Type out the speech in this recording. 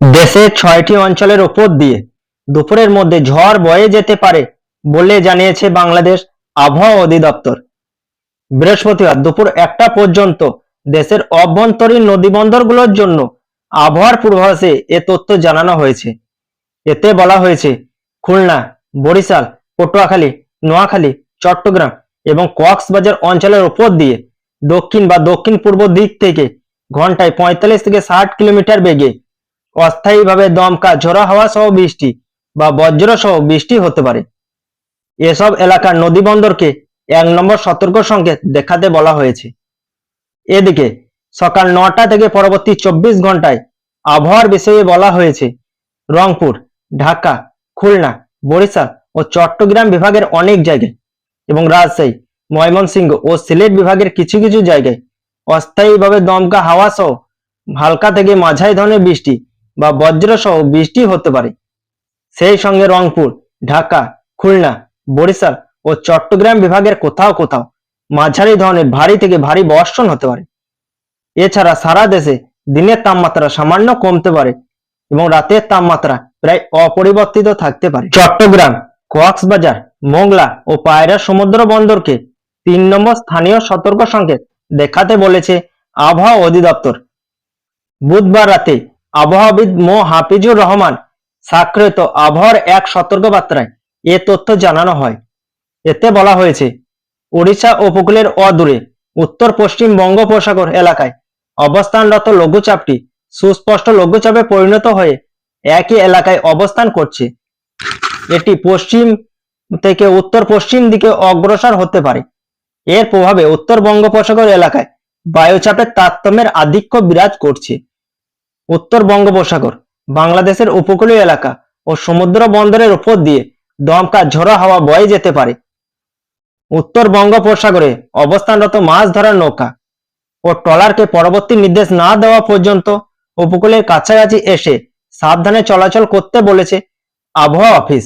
দেশের ছয়টি অঞ্চলের ওপর দিয়ে দুপুরের মধ্যে ঝড় বয়ে যেতে পারে বলে জানিয়েছে বাংলাদেশ আবহাওয়া অধিদপ্তর। বৃহস্পতিবার দুপুর একটা পর্যন্ত দেশের অভ্যন্তরীণ নদীবন্দরগুলোর জন্য আবহাওয়ার পূর্বাভাসে এ তথ্য জানানো হয়েছে। এতে বলা হয়েছে, খুলনা, বরিশাল, পটুয়াখালী, নোয়াখালী, চট্টগ্রাম এবং কক্সবাজার অঞ্চলের উপর দিয়ে দক্ষিণ বা দক্ষিণ পূর্ব দিক থেকে ঘন্টায় পঁয়তাল্লিশ থেকে ষাট কিলোমিটার বেগে অস্থায়ীভাবে দমকা, ঝোড়া হাওয়া সহ বৃষ্টি বা বজ্র সহ বৃষ্টি হতে পারে। এসব এলাকার নদী বন্দরকে এক নম্বর সতর্ক সংকেত দেখাতে বলা হয়েছে। এদিকে, সকাল নটা থেকে পরবর্তী চব্বিশ ঘন্টায় আবহাওয়ার বিষয়ে বলা হয়েছে, রংপুর, ঢাকা, খুলনা, বরিশাল ও চট্টগ্রাম বিভাগের অনেক জায়গায় এবং রাজশাহী, ময়মনসিংহ ও সিলেট বিভাগের কিছু কিছু জায়গায় অস্থায়ীভাবে দমকা হাওয়া সহ হালকা থেকে মাঝারি ধরনের বৃষ্টি বা বজ্র সহ বৃষ্টি হতে পারে। সেই সঙ্গে রংপুর, ঢাকা, খুলনা, বরিশাল ও চট্টগ্রাম বিভাগের কোথাও কোথাও মাঝারি ধরনের ভারী থেকে ভারী বর্ষণ হতে পারে। এছাড়া সারা দেশে দিনের তাপমাত্রা সামান্য কমতে পারে এবং রাতের তাপমাত্রা প্রায় অপরিবর্তিত থাকতে পারে। চট্টগ্রাম, কক্সবাজার, মোংলা ও পায়রা সমুদ্র বন্দরকে তিন নম্বর স্থানীয় সতর্ক সংকেত দেখাতে বলেছে আবহাওয়া অধিদপ্তর। বুধবার রাতে আবহাওয়াবিদ মো. হাফিজুর রহমান স্বাক্ষরিত আবহাওয়ার এক সতর্ক সতর্কবার্তায় এ তথ্য জানানো হয়। এতে বলা হয়েছে, ওড়িশা উপকূলের অদূরে উত্তর পশ্চিম বঙ্গোপসাগর এলাকায় অবস্থানরত লঘুচাপটি সুস্পষ্ট লঘুচাপে পরিণত হয়ে একই এলাকায় অবস্থান করছে। এটি পশ্চিম থেকে উত্তর পশ্চিম দিকে অগ্রসর হতে পারে। এর প্রভাবে উত্তর বঙ্গোপসাগর এলাকায় বায়ুচাপের তারতম্যের আধিক্য বিরাজ করছে। উত্তর বঙ্গোপসাগর, বাংলাদেশের উপকূলীয় এলাকা ও সমুদ্র বন্দরের উপর দিয়ে দমকা ঝোড়ো হাওয়া বয়ে যেতে পারে। উত্তর বঙ্গোপসাগরে অবস্থানরত মাছ ধরার নৌকা ও ট্রলারকে পরবর্তী নির্দেশ না দেওয়া পর্যন্ত উপকূলের কাছাকাছি এসে সাবধানে চলাচল করতে বলেছে আবহাওয়া অফিস।